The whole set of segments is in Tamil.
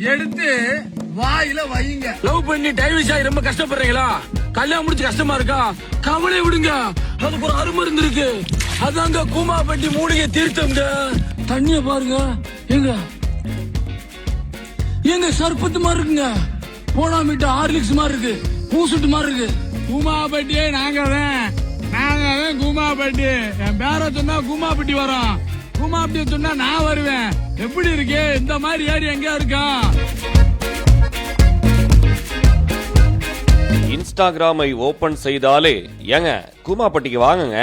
எடுத்து வாயில வையுங்க. லவ் பண்ணி டைவர்ஸ் ஆகி ரொம்ப கஷ்டப்படுறீங்களா? கல்யாணம் முடிச்சு கஷ்டமா இருக்கா? கவலை விடுங்க. அதுக்கு ஒரு அருமருந்து இருக்கு அதாங்க கூமாப்பட்டி மூலிகை தீர்த்தம்ங்க. தண்ணிய பாருங்க. எங்க? எங்க சர்பத்து மாதிரி இருக்குங்க. போனா மீட்டு ஹார்லிக்ஸ் மாதிரி இருக்கு. பூசுட்டு மாதிரி இருக்கு. கூமாப்பட்டியே நாங்க தான். நாங்க தான் கூமாப்பட்டி. என் பேரை சொன்னா கூமாப்பட்டி வரும். கூமாப்பட்டி சொன்னா நான் வருவேன். எப்படி இருக்கு? இந்த மாதிரி ஏரி எங்க இருக்கா? இன்ஸ்டாகிராமை ஓபன் செய்தாலே ஏங்க கூமாப்பட்டிக்கு வாங்குங்க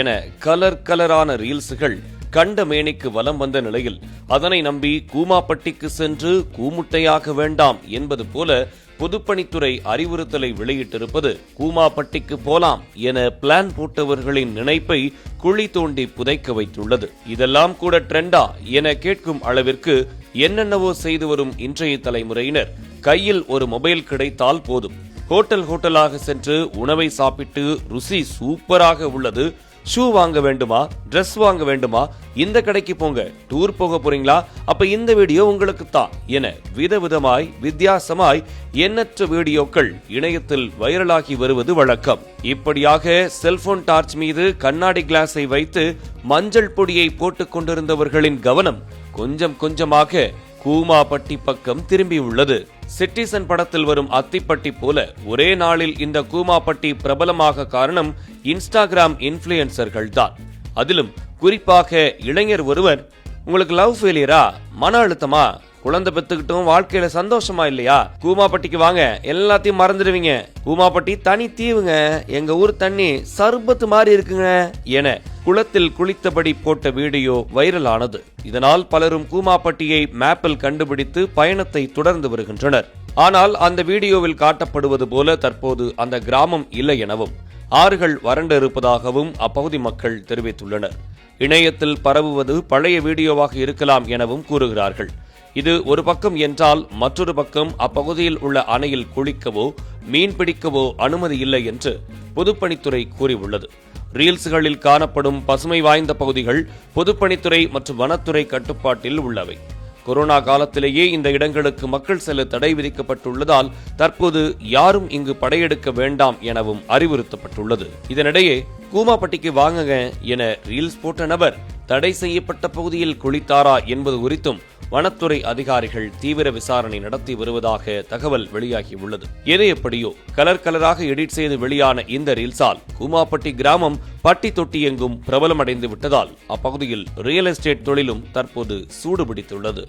என கலர் கலரான ரீல்ஸுகள் கண்ட மேனைக்கு வலம் வந்த நிலையில் அதனை நம்பி கூமாப்பட்டிக்கு சென்று கூமுட்டையாக வேண்டாம் என்பது போல பொதுப்பணித்துறை அறிவுறுத்தலை வெளியிட்டிருப்பது கூமாப்பட்டிக்கு போலாம் என பிளான் போட்டவர்களின் நினைப்பை குழி தோண்டி புதைக்க வைத்துள்ளது. இதெல்லாம் கூட ட்ரெண்டா என கேட்கும் அளவிற்கு என்னென்னவோ செய்து வரும் இன்றைய தலைமுறையினர் கையில் ஒரு மொபைல் கிடைத்தால் போதும். ஹோட்டல் ஹோட்டலாக சென்று உணவை சாப்பிட்டு ருசி சூப்பராக உள்ளது. ஷூ வாங்க வேண்டுமா? ட்ரெஸ் வாங்க வேண்டுமா? இந்த கடைக்கு போங்க. டூர் போக போறீங்களா? அப்ப இந்த வீடியோ உங்களுக்கு தான் என விதவிதமாய் வித்தியாசமாய் எண்ணற்ற வீடியோக்கள் இணையத்தில் வைரலாகி வருவது வழக்கம். இப்படியாக செல்போன் டார்ச் மீது கண்ணாடி கிளாஸை வைத்து மஞ்சள் பொடியை போட்டுக் கொண்டிருந்தவர்களின் கவனம் கொஞ்சம் கொஞ்சமாக கூமாப்பட்டி பக்கம் திரும்பியுள்ளது. சிட்டிசன் படத்தில் வரும் அத்திப்பட்டி போல ஒரே நாளில் இந்த கூமாப்பட்டி பிரபலமாக காரணம் இன்ஸ்டாகிராம் இன்ஃபுளுசர்கள் தான் அதிலும் குறிப்பாக இளைஞர் ஒருவர் உங்களுக்கு லவ் ஃபெயிலியரா? மன அழுத்தமா? குழந்தை பெத்துக்கிட்டும் வாழ்க்கையில சந்தோஷமா இல்லையா? கூமாப்பட்டிக்கு வாங்க எல்லாத்தையும் மறந்துடுவீங்க. கூமாப்பட்டி தனி தீவுங்க. எங்க ஊர் தண்ணி சர்பத்து மாதிரி இருக்குங்க என குளத்தில் குளித்தபடி போட்ட வீடியோ வைரலானது. இதனால் பலரும் கூமாப்பட்டியை மேப்பில் கண்டுபிடித்து பயணத்தை தொடர்ந்து வருகின்றனர். ஆனால் அந்த வீடியோவில் காட்டப்படுவது போல தற்போது அந்த கிராமம் இல்லை எனவும் ஆறுகள் வறண்டு இருப்பதாகவும் அப்பகுதி மக்கள் தெரிவித்துள்ளனர். இணையத்தில் பரவுவது பழைய வீடியோவாக இருக்கலாம் எனவும் கூறுகிறார்கள். இது ஒரு பக்கம் என்றால் மற்றொரு பக்கம் அப்பகுதியில் உள்ள அணையில் குளிக்கவோ மீன் பிடிக்கவோ அனுமதி இல்லை என்று பொதுப்பணித்துறை கூறியுள்ளது. ரீல்ஸ்களில் காணப்படும் பசுமை வாய்ந்த பகுதிகள் பொதுப்பணித்துறை மற்றும் வனத்துறை கட்டுப்பாட்டில் உள்ளவை. கொரோனா காலத்திலேயே இந்த இடங்களுக்கு மக்கள் செல்ல தடை விதிக்கப்பட்டுள்ளதால் தற்போது யாரும் இங்கு படையெடுக்க வேண்டாம் எனவும் அறிவுறுத்தப்பட்டுள்ளது. இதனிடையே கூமாப்பட்டிக்கு வாங்குங்க என ரீல்ஸ் போட்ட நபர் தடை செய்யப்பட்ட பகுதியில் குளித்தாரா என்பது குறித்தும் வனத்துறை அதிகாரிகள் தீவிர விசாரணை நடத்தி வருவதாக தகவல் வெளியாகியுள்ளது. எது எப்படியோ கலர் கலராக எடிட் செய்து வெளியான இந்த ரீல்ஸால் கூமாப்பட்டி கிராமம் பட்டி தொட்டி எங்கும் பிரபலமடைந்து விட்டதால் அப்பகுதியில் ரியல் எஸ்டேட் தொழிலும் தற்போது சூடுபிடித்துள்ளது.